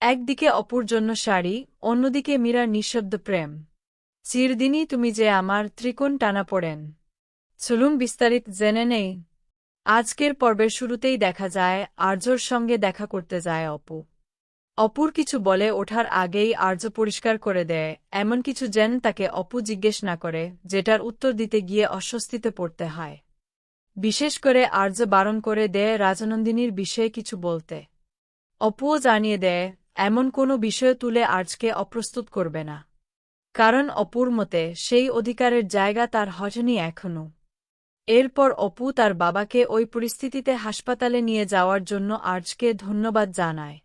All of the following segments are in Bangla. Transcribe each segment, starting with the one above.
একদিকে অপুর জন্য শাড়ি, অন্যদিকে মীরার নিঃশব্দ প্রেম। চিরদিনই তুমি যে আমার ত্রিকোণ টানা পড়েন। চলুন বিস্তারিত জেনে নেই। আজকের পর্বের শুরুতেই দেখা যায়, আর্যর সঙ্গে দেখা করতে যায় অপু। অপুর কিছু বলে ওঠার আগেই আর্য পরিষ্কার করে দেয়, এমন কিছু যেন তাকে অপু জিজ্ঞেস না করে, যেটার উত্তর দিতে গিয়ে অস্বস্তিতে পড়তে হয়। বিশেষ করে আর্য বারণ করে দেয় রাজনন্দিনীর বিষয়ে কিছু বলতে। অপুও জানিয়ে দেয় এমন কোনো বিষয় তুলে আর্জকে অপ্রস্তুত করবে না। কারণ অপুর মতে, সেই অধিকারের জায়গা তার হজনি এখনও এরপর অপু তার বাবাকে ওই পরিস্থিতিতে হাসপাতালে নিয়ে যাওয়ার জন্য আর্জকে ধন্যবাদ জানায়।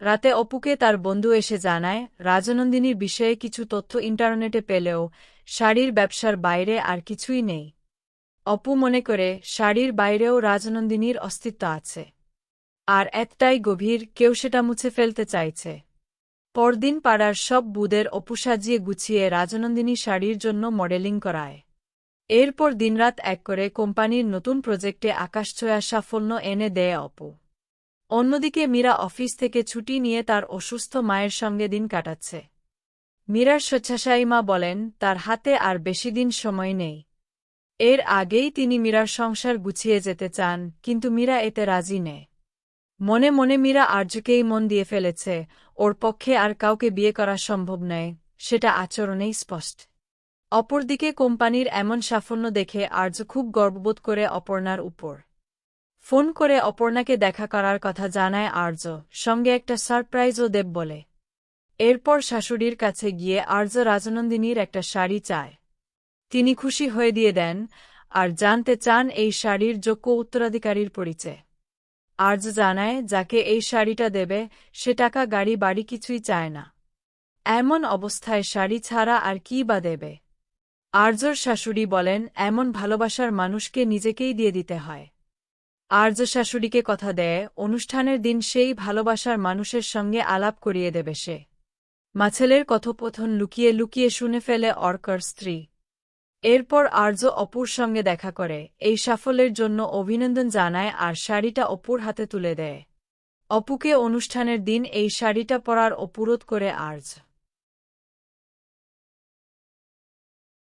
রাতে অপুকে তার বন্ধু এসে জানায় রাজনন্দিনীর বিষয়ে কিছু তথ্য ইন্টারনেটে পেলেও শাড়ির ব্যবসার বাইরে আর কিছুই নেই। অপু মনে করে, শাড়ির বাইরেও রাজনন্দিনীর অস্তিত্ব আছে। আর একটাই গভীর কেউ সেটা মুছে ফেলতে চাইছে। পরদিন পাড়ার সব বুদের অপু সাজিয়ে গুছিয়ে রাজনন্দিনী শাড়ির জন্য মডেলিং করায়। এরপর দিনরাত এক করে কোম্পানির নতুন প্রজেক্টে আকাশছোঁয়া সাফল্য এনে দেয় অপু। অন্যদিকে মীরা অফিস থেকে ছুটি নিয়ে তার অসুস্থ মায়ের সঙ্গে দিন কাটাচ্ছে। মীরার স্বেচ্ছাসায়ী মা বলেন, তার হাতে আর বেশি দিন সময় নেই। এর আগেই তিনি মীরার সংসার গুছিয়ে যেতে চান, কিন্তু মীরা এতে রাজি নেয় মনে মনে মীরা আর্যকেই মন দিয়ে ফেলেছে, ওর পক্ষে আর কাউকে বিয়ে করা সম্ভব নয়, সেটা আচরণেই স্পষ্ট। অপরদিকে কোম্পানির এমন সাফল্য দেখে আর্য খুব গর্ববোধ করে অপর্ণার উপর। ফোন করে অপর্ণাকে দেখা করার কথা জানায় আর্য, সঙ্গে একটা সারপ্রাইজও দেব বলে। এরপর শাশুড়ির কাছে গিয়ে আর্য রাজনন্দিনীর একটা শাড়ি চায়। তিনি খুশি হয়ে দিয়ে দেন, আর জানতে চান এই শাড়ির যোগ্য উত্তরাধিকারীর পরিচয়। আর্য জানায়, যাকে এই শাড়িটা দেবে, সে টাকা গাড়ি বাড়ি কিছুই চায় না। এমন অবস্থায় শাড়ি ছাড়া আর কি বা দেবে? আর্যর শাশুড়ি বলেন, এমন ভালোবাসার মানুষকে নিজেকেই দিয়ে দিতে হয়। আর্য শাশুড়িকে কথা দেয়, অনুষ্ঠানের দিন সেই ভালোবাসার মানুষের সঙ্গে আলাপ করিয়ে দেবে সে। মাছেলের কথোপথন লুকিয়ে লুকিয়ে শুনে ফেলে অর্কর স্ত্রী। এরপর আর্য অপুর সঙ্গে দেখা করে। এই সাফল্যের জন্য অভিনন্দন জানায় আর শাড়িটা অপুর হাতে তুলে দেয়। অপুকে অনুষ্ঠানের দিন এই শাড়িটা পরার অপুরোধ করে আর্য